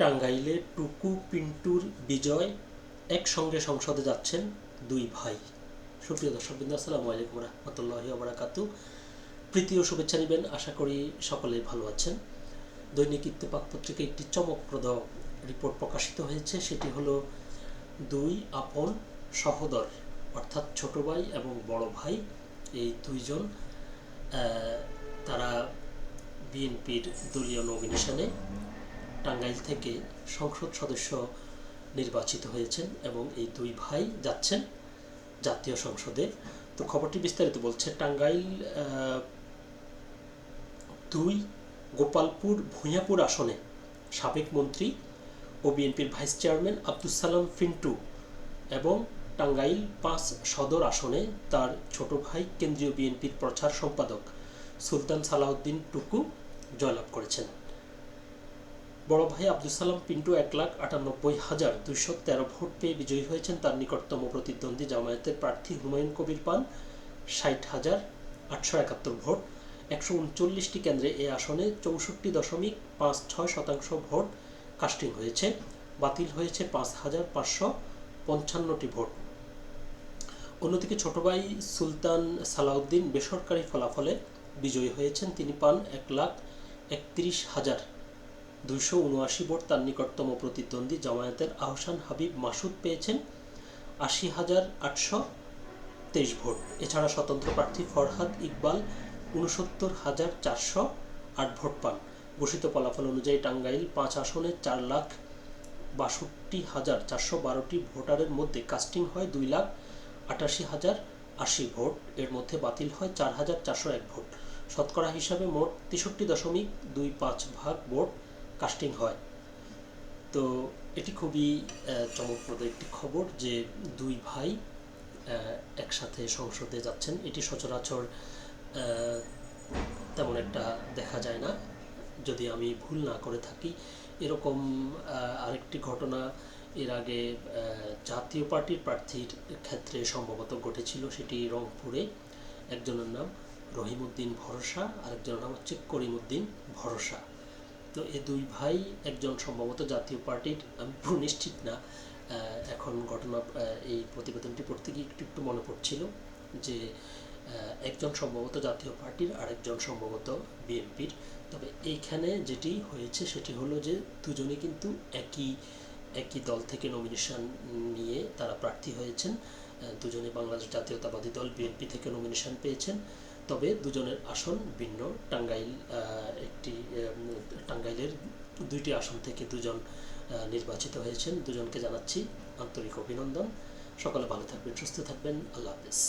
টাঙ্গাইলে টুকু পিন্টুর বিজয় একসঙ্গে সংসদে যাচ্ছেন দুই ভাই। সুপ্রিয় দর্শকবৃন্দ আসসালামু আলাইকুম রহমতুল্লাহি ওবরাকাতু প্রীতি ও শুভেচ্ছা নেবেন। আশা করি সকলেই ভালো আছেন। দৈনিক ইত্তেফাক পত্রিকায় একটি চমকপ্রদ রিপোর্ট প্রকাশিত হয়েছে। সেটি হলো দুই আপন সহোদর, অর্থাৎ ছোট ভাই এবং বড় ভাই। এই দুইজন তারা বিএনপির দলীয় নমিনেশনে টাঙ্গাইল থেকে সংসদ সদস্য নির্বাচিত হয়েছেন এবং এই দুই ভাই যাচ্ছেন জাতীয় সংসদে। তো খবরটি বিস্তারিত বলছে, টাঙ্গাইল দুই গোপালপুর ভূঁইয়াপুর আসনে সাবেক মন্ত্রী ও বিএনপির ভাইস চেয়ারম্যান আব্দুল সালাম ফিন্টু এবং টাঙ্গাইল পাঁচ সদর আসনে তার ছোট ভাই কেন্দ্রীয় বিএনপির প্রচার সম্পাদক সুলতান সালাউদ্দিন টুকু জয়লাভ করেছেন। বড় ভাই আব্দুল সালাম পিন্টু এক লাখ আটানব্বই হাজার দুইশো তেরো ভোট পেয়ে বিজয়ী হয়েছেন তার নিকটতম প্রতিদ্বন্দ্বী জামায়াতের প্রার্থী হুমায়ুন কবির পান ষাট হাজার আটশো একাত্তর ভোট। একশো উনচল্লিশটি কেন্দ্রে এই আসনে চৌষট্টি দশমিক পাঁচ ছয় শতাংশ ভোট কাস্টিং হয়েছে। বাতিল হয়েছে পাঁচ হাজার পাঁচশো পঞ্চান্নটি ভোট। অন্যদিকে ছোট ভাই সুলতান সালাউদ্দিন বেসরকারি ফলাফলে বিজয়ী হয়েছেন। তিনি পান এক লাখ একত্রিশ হাজার দুইশো উনআশি ভোট তার নিকটতম প্রতিদ্বন্দ্বী জামায়াতের আহসান হাবিব মাসুদ পেয়েছেন আশি হাজার আটশো তেইশ ভোট। এছাড়া স্বতন্ত্র প্রার্থী ফরহাদ ইকবাল উনসত্তর হাজার চারশো আট ভোট পান। ঘোষিত ফলাফল অনুযায়ী টাঙ্গাইল পাঁচ আসনে চার লাখ বাষট্টি হাজার চারশো বারোটি ভোটারের মধ্যে কাস্টিং হয় দুই লাখ আটাশি হাজার আশি ভোট। এর মধ্যে বাতিল হয় চার হাজার চারশো এক ভোট। শতকরা হিসাবে মোট তেষট্টি দশমিক দুই পাঁচ ভাগ ভোট কাস্টিং হয়। তো এটি খুবই চমকপ্রদ একটি খবর যে দুই ভাই একসাথে সংসদে যাচ্ছেন। এটি সচরাচর তেমন একটা দেখা যায় না। যদি আমি ভুল না করে থাকি, এরকম আরেকটি ঘটনা এর আগে জাতীয় পার্টির প্রার্থীর ক্ষেত্রে সম্ভবত ঘটেছিল। সেটি রংপুরে। একজনের নাম রহিমউদ্দিন ভরসা, আরেকজনের নাম হচ্ছে করিমউদ্দিন ভরসা। তো এই দুই ভাই একজন সম্ভবত জাতীয় পার্টির, আমি পুরো নিশ্চিত না এখন ঘটনা এই প্রতিবেদনটি পড়তে গিয়ে একটু একটু মনে পড়ছিল যে একজন সম্ভবত জাতীয় পার্টির আরেকজন সম্ভবত বিএনপির। তবে এইখানে যেটি হয়েছে সেটি হলো যে দুজনে কিন্তু একই একই দল থেকে নমিনেশন নিয়ে তারা প্রার্থী হয়েছেন। দুজনে বাংলাদেশ জাতীয়তাবাদী দল, বিএনপি থেকে নমিনেশন পেয়েছেন। তবে দুজনের আসন ভিন্ন। টাঙ্গাইল একটি টাঙ্গাইলের দুইটি আসন থেকে দুজন নির্বাচিত হয়েছেন। দুজনকে জানাচ্ছি আন্তরিক অভিনন্দন। সকলে ভালো থাকবেন, সুস্থ থাকবেন। আল্লাহ হাফেজ।